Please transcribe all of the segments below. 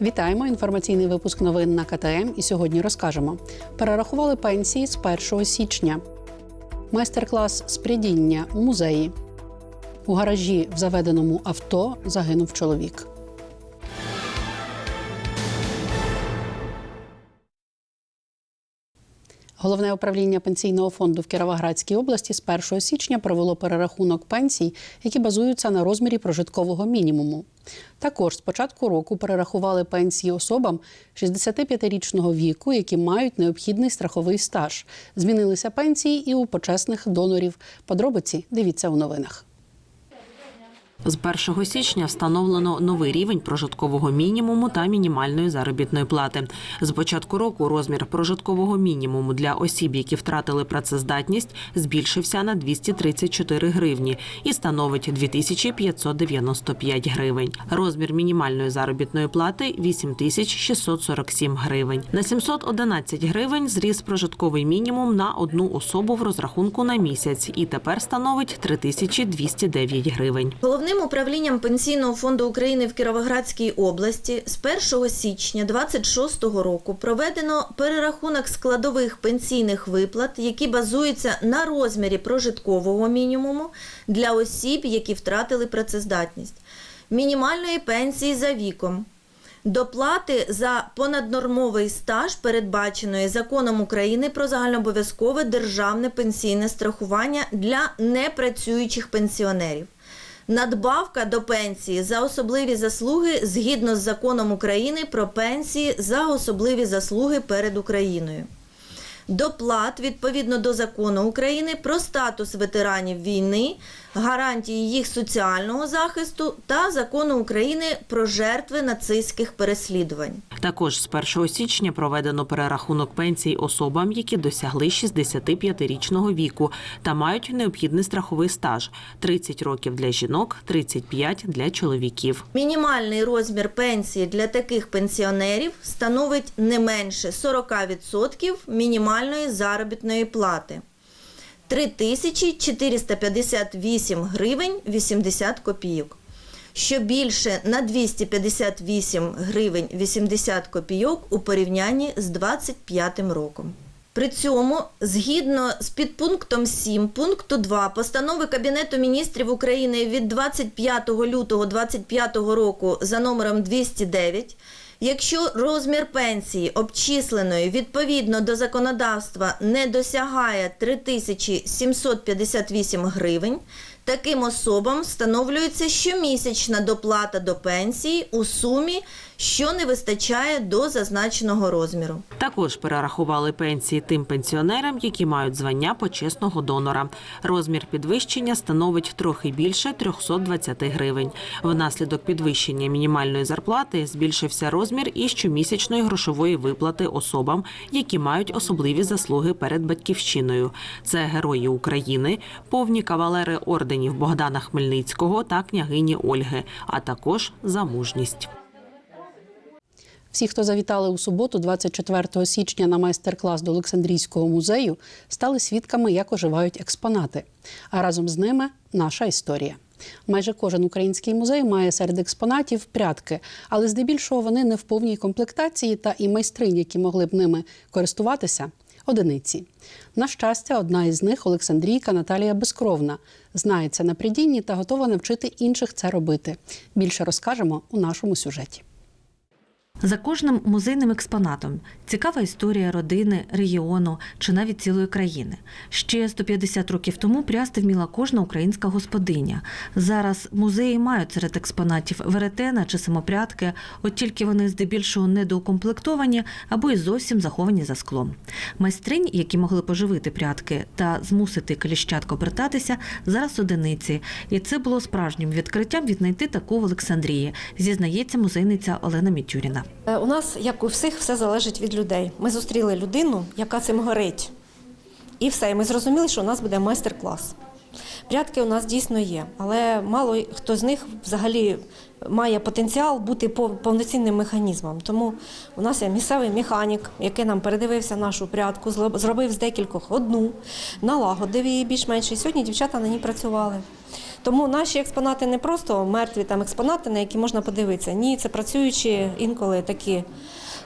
Вітаємо! Інформаційний випуск новин на КТМ. І сьогодні розкажемо: перерахували пенсії з 1 січня, майстер-клас з прядіння у музеї. У гаражі в заведеному авто загинув чоловік. Головне управління пенсійного фонду в Кіровоградській області з 1 січня провело перерахунок пенсій, які базуються на розмірі прожиткового мінімуму. Також з початку року перерахували пенсії особам 65-річного віку, які мають необхідний страховий стаж. Змінилися пенсії і у почесних донорів. Подробиці дивіться у новинах. З 1 січня встановлено новий рівень прожиткового мінімуму та мінімальної заробітної плати. З початку року розмір прожиткового мінімуму для осіб, які втратили працездатність, збільшився на 234 гривні і становить 2595 гривень. Розмір мінімальної заробітної плати 8647 гривень. На 711 гривень зріс прожитковий мінімум на одну особу в розрахунку на місяць і тепер становить 3209 гривень. Головним управлінням Пенсійного фонду України в Кіровоградській області з 1 січня 2026 року проведено перерахунок складових пенсійних виплат, які базуються на розмірі прожиткового мінімуму для осіб, які втратили працездатність, мінімальної пенсії за віком. Доплати за понаднормовий стаж, передбаченої законом України про загальнообов'язкове державне пенсійне страхування для непрацюючих пенсіонерів. Надбавка до пенсії за особливі заслуги згідно з законом України про пенсії за особливі заслуги перед Україною. Доплат відповідно до закону України про статус ветеранів війни, гарантії їх соціального захисту та закону України про жертви нацистських переслідувань. Також з 1 січня проведено перерахунок пенсій особам, які досягли 65-річного віку та мають необхідний страховий стаж 30 років для жінок, 35 для чоловіків. Мінімальний розмір пенсії для таких пенсіонерів становить не менше 40% мінімальної заробітної плати 3458 гривень 80 копійок. Що більше на 258 гривень 80 копійок у порівнянні з 25 роком. При цьому, згідно з підпунктом 7 пункту 2 постанови Кабінету міністрів України від 25 лютого 2025 року за номером 209, якщо розмір пенсії, обчисленої відповідно до законодавства, не досягає 3758 гривень, таким особам встановлюється щомісячна доплата до пенсії у сумі, що не вистачає до зазначеного розміру. Також перерахували пенсії тим пенсіонерам, які мають звання почесного донора. Розмір підвищення становить трохи більше 320 гривень. Внаслідок підвищення мінімальної зарплати збільшився розмір і щомісячної грошової виплати особам, які мають особливі заслуги перед батьківщиною. Це герої України, повні кавалери орденів Богдана Хмельницького та княгині Ольги, а також за мужність. Всі, хто завітали у суботу, 24 січня на майстер-клас до Олександрійського музею, стали свідками, як оживають експонати. А разом з ними наша історія. Майже кожен український музей має серед експонатів прядки, але здебільшого вони не в повній комплектації та і майстринь, які могли б ними користуватися. Одиниці. На щастя, одна із них Олександрійка Наталія Безкровна. Знається на придінні та готова навчити інших це робити. Більше розкажемо у нашому сюжеті. За кожним музейним експонатом цікава історія родини, регіону чи навіть цілої країни. Ще 150 років тому прясти вміла кожна українська господиня. Зараз музеї мають серед експонатів веретена чи самопрядки, от тільки вони здебільшого недоукомплектовані або й зовсім заховані за склом. Майстринь, які могли поживити прядки та змусити кліщатко обертатися, зараз одиниці. І це було справжнім відкриттям віднайти таку в Олександрії, зізнається музейниця Олена Мітюріна. Е, У нас, як у всіх, все залежить від людей. Ми зустріли людину, яка цим горить. І все, і ми зрозуміли, що у нас буде майстер-клас. Прядки у нас дійсно є, але мало хто з них взагалі має потенціал бути пов- повноцінним механізмом. Тому у нас є місцевий механік, який нам передивився нашу прядку, зробив з декількох одну, налагодив її більш-менш. І сьогодні дівчата на ній працювали. Тому наші експонати не просто мертві там експонати, на які можна подивитися. Ні, це працюючі інколи такі.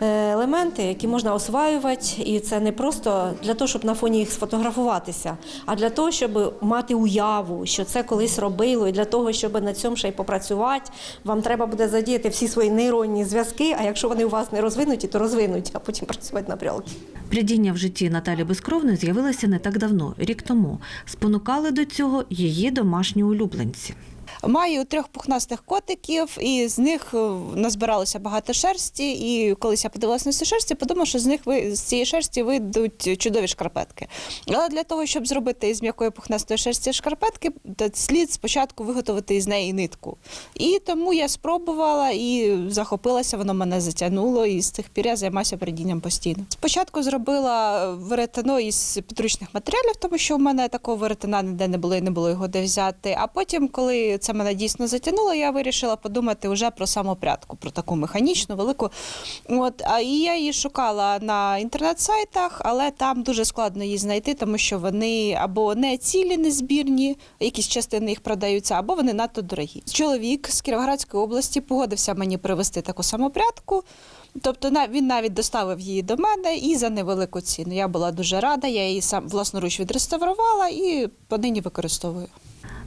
Е, Елементи, які можна осваювати, і це не просто для того, щоб на фоні їх сфотографуватися, а для того, щоб мати уяву, що це колись робило, і для того, щоб на цьому ще й попрацювати, вам треба буде задіяти всі свої нейронні зв'язки. А якщо вони у вас не розвинуті, то розвинуті, а потім працювати на прялки. Плідіння в житті Наталі Безкровної з'явилося не так давно, рік тому. Спонукали до цього її домашні улюбленці. Маю трьох пухнастих котиків, і з них е, назбиралося багато шерсті. І колись я подивилася на цю шерсті, подумала, що з них з цієї шерсті вийдуть чудові шкарпетки. Але для того, щоб зробити із м'якої пухнастої шерсті шкарпетки, слід спочатку виготовити із неї нитку. І тому я спробувала і захопилася, воно мене затягнуло, і з тих пір я займаюся придінням постійно. Спочатку зробила веретено із підручних матеріалів, тому що в мене такого веретена ніде не було і не було його де взяти. А потім, коли це мене дійсно затягнуло, я вирішила подумати вже про самопрядку, про таку механічну, велику. От, а і я її шукала на інтернет-сайтах, але там дуже складно її знайти, тому що вони або не цілі, не збірні, якісь частини їх продаються, або вони надто дорогі. Чоловік з Кіровоградської області погодився мені привезти таку самопрядку. Тобто він навіть доставив її до мене і за невелику ціну. Я була дуже рада, я її сам власноруч відреставрувала і понині використовую.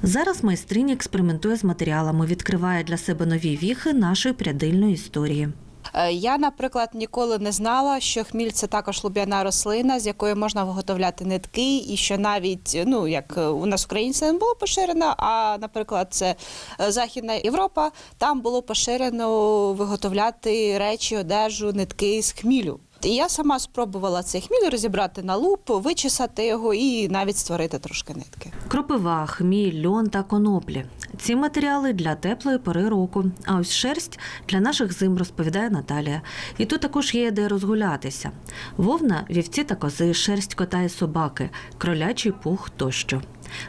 Зараз майстриня експериментує з матеріалами, відкриває для себе нові віхи нашої прядильної історії. Е, Я, наприклад, ніколи не знала, що хміль це також луб'яна рослина, з якої можна виготовляти нитки, і що навіть ну як у нас це не було поширено, а наприклад, це е, Західна Європа, там було поширено виготовляти речі, одежу, нитки з хмілю. Я сама спробувала цей хміль розібрати на луп, вичесати його і навіть створити трошки нитки. Кропива, хміль, льон та коноплі. Ці матеріали для теплої пори року. А ось шерсть для наших зим, розповідає Наталія. І тут також є де розгулятися. Вовна, вівці та кози, шерсть кота і собаки, кролячий пух тощо.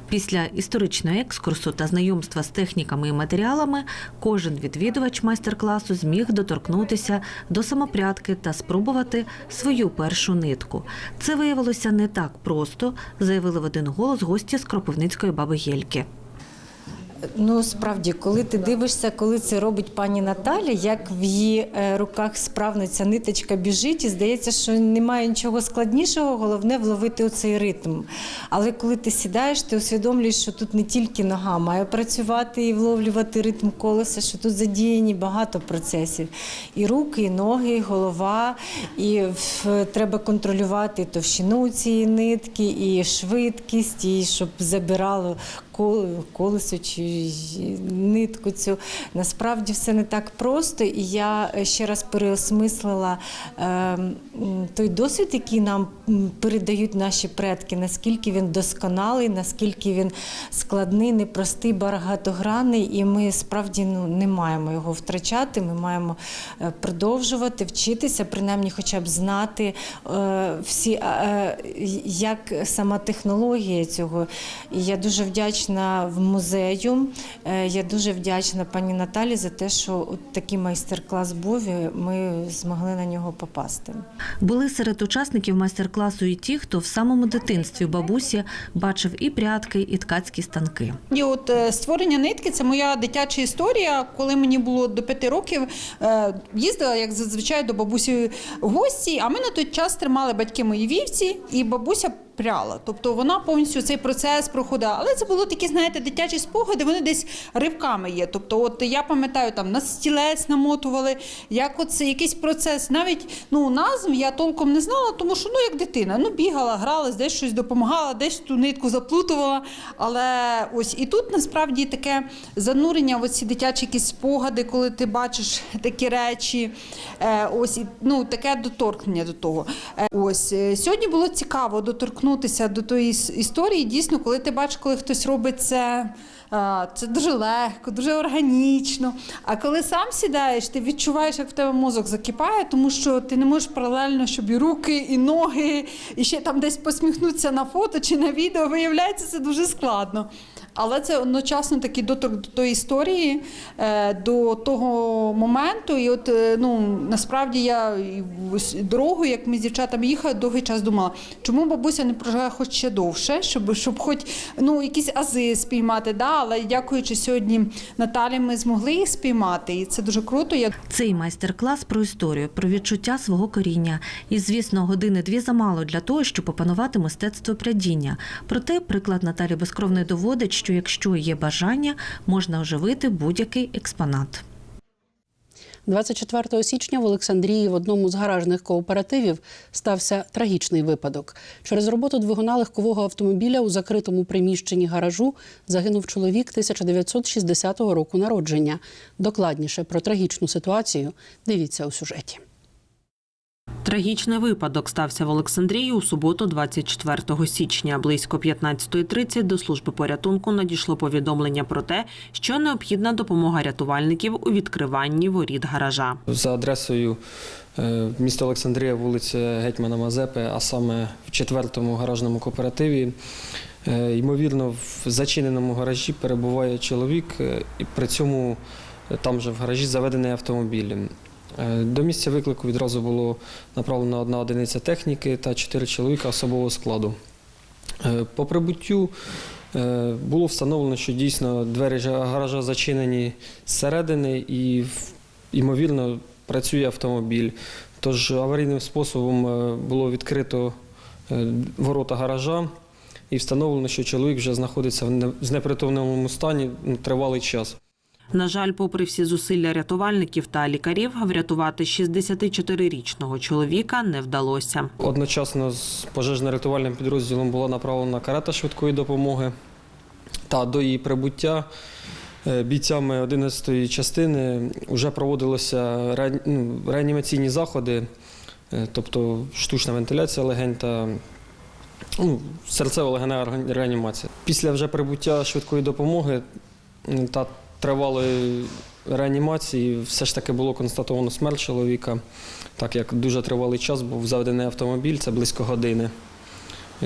Після історичного екскурсу та знайомства з техніками і матеріалами кожен відвідувач майстер-класу зміг доторкнутися до самопрядки та спробувати свою першу нитку. Це виявилося не так просто, заявили в один голос гості з Кропивницької баби Єльки. Ну, справді, коли ти дивишся, коли це робить пані Наталя, як в її е, руках справно ниточка біжить, і здається, що немає нічого складнішого, головне вловити оцей ритм. Але коли ти сідаєш, ти усвідомлюєш, що тут не тільки нога має працювати і вловлювати ритм колеса, що тут задіяні багато процесів. І руки, і ноги, і голова, і треба контролювати товщину цієї нитки, і швидкість, і щоб забирало колесо чи нитку цю. Насправді все не так просто. І я ще раз переосмислила е, той досвід, який нам передають наші предки, наскільки він досконалий, наскільки він складний, непростий, багатогранний, і ми справді ну, не маємо його втрачати. Ми маємо е, продовжувати вчитися, принаймні, хоча б знати е, всі, е, як сама технологія цього. І я дуже вдячна в музею. е, Я дуже вдячна пані Наталі за те, що от такий майстер-клас був. і Ми змогли на нього попасти. Були серед учасників майстер-класу і ті, хто в самому дитинстві бабусі бачив і прядки, і ткацькі станки. І от е, створення нитки це моя дитяча історія. Коли мені було до п'яти років, е, їздила як зазвичай до бабусі в гості. А ми на той час тримали батьки мої вівці, і бабуся пряла. Тобто вона повністю цей процес проходила. Але це було такі, знаєте, дитячі спогади, вони десь ривками є. Тобто, от я пам'ятаю, там на стілець намотували, як оце якийсь процес. Навіть ну назв я толком не знала, тому що ну як дитина, ну бігала, гралась, десь щось допомагала, десь ту нитку заплутувала. Але ось і тут насправді таке занурення оці дитячі якісь спогади, коли ти бачиш такі речі. Е, ось і ну таке доторкнення до того. Е, ось е, сьогодні було цікаво доторкнутися до тої історії. Дійсно, коли ти бачиш, коли хтось робить це. Це дуже легко, дуже органічно. А коли сам сідаєш, ти відчуваєш, як в тебе мозок закипає, тому що ти не можеш паралельно, щоб і руки, і ноги, і ще там десь посміхнутися на фото чи на відео. Виявляється, це дуже складно. Але це одночасно такий доторк до тої історії, е, до того моменту. І от е, ну насправді я дорогу, як ми з дівчатами їхали, довгий час думала, чому бабуся не проживає хоч ще довше, щоб, щоб хоч ну якісь ази спіймати. Да? Але дякуючи сьогодні Наталі, ми змогли їх спіймати, і це дуже круто. Цей майстер-клас про історію, про відчуття свого коріння. І, звісно, години-дві замало для того, щоб опанувати мистецтво прядіння. Проте приклад Наталі Безкровної доводить, що якщо є бажання, можна оживити будь-який експонат. 24 січня в Олександрії в одному з гаражних кооперативів стався трагічний випадок. Через роботу двигуна легкового автомобіля у закритому приміщенні гаражу загинув чоловік 1960 року народження. Докладніше про трагічну ситуацію дивіться у сюжеті. Трагічний випадок стався в Олександрії у суботу, 24 січня. Близько 15.30 до служби порятунку надійшло повідомлення про те, що необхідна допомога рятувальників у відкриванні воріт гаража. За адресою е, місто Олександрія, вулиця Гетьмана Мазепи, а саме в четвертому гаражному кооперативі. Е, Ймовірно, в зачиненому гаражі перебуває чоловік, е, і при цьому там же в гаражі заведений автомобіль. Е, До місця виклику відразу було направлено одна одиниця техніки та чотири чоловіка особового складу. Е, По прибуттю е, було встановлено, що дійсно двері гаража зачинені зсередини і, ймовірно, працює автомобіль. Тож аварійним способом було відкрито ворота гаража і встановлено, що чоловік вже знаходиться в не- в непритомному стані тривалий час. На жаль, попри всі зусилля рятувальників та лікарів, врятувати 64-річного чоловіка не вдалося. Одночасно з пожежно-рятувальним підрозділом була направлена карета швидкої допомоги. Та до її прибуття е, бійцями 11-ї частини вже проводилися ну, реанімаційні заходи, е, тобто штучна вентиляція легень та ну, серцево-легенева реанімація. Після вже прибуття швидкої допомоги та тривалої реанімації все ж таки було констатовано смерть чоловіка, так як дуже тривалий час був заведений автомобіль, це близько години.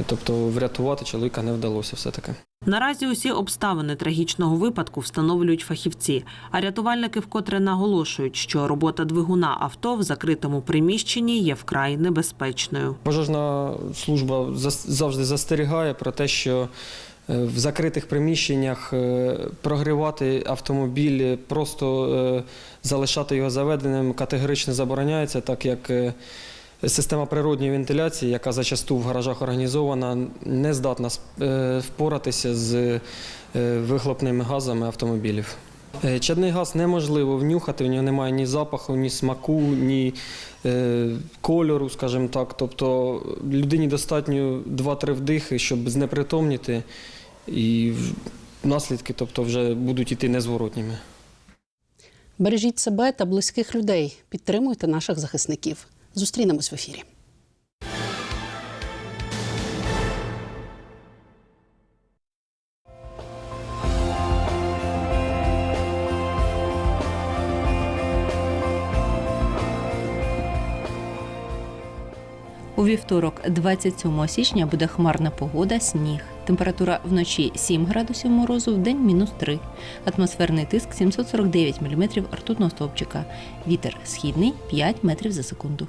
Тобто врятувати чоловіка не вдалося все-таки. Наразі усі обставини трагічного випадку встановлюють фахівці, а рятувальники вкотре наголошують, що робота двигуна авто в закритому приміщенні є вкрай небезпечною. Пожежна служба завжди застерігає про те, що в закритих приміщеннях е, прогрівати автомобіль, просто е, залишати його заведеним категорично забороняється, так як е, система природньої вентиляції, яка зачасту в гаражах організована, не здатна е, впоратися з е, вихлопними газами автомобілів. Е, Чадний газ неможливо внюхати, в нього немає ні запаху, ні смаку, ні е, кольору, скажімо так. Тобто людині достатньо 2-3 вдихи, щоб знепритомніти, і наслідки тобто, вже будуть іти незворотніми. Бережіть себе та близьких людей. Підтримуйте наших захисників. Зустрінемось в ефірі. У вівторок, 27 січня, буде хмарна погода, сніг. Температура вночі 7 градусів морозу, вдень мінус 3. Атмосферний тиск 749 мм ртутного стовпчика. Вітер східний 5 метрів за секунду.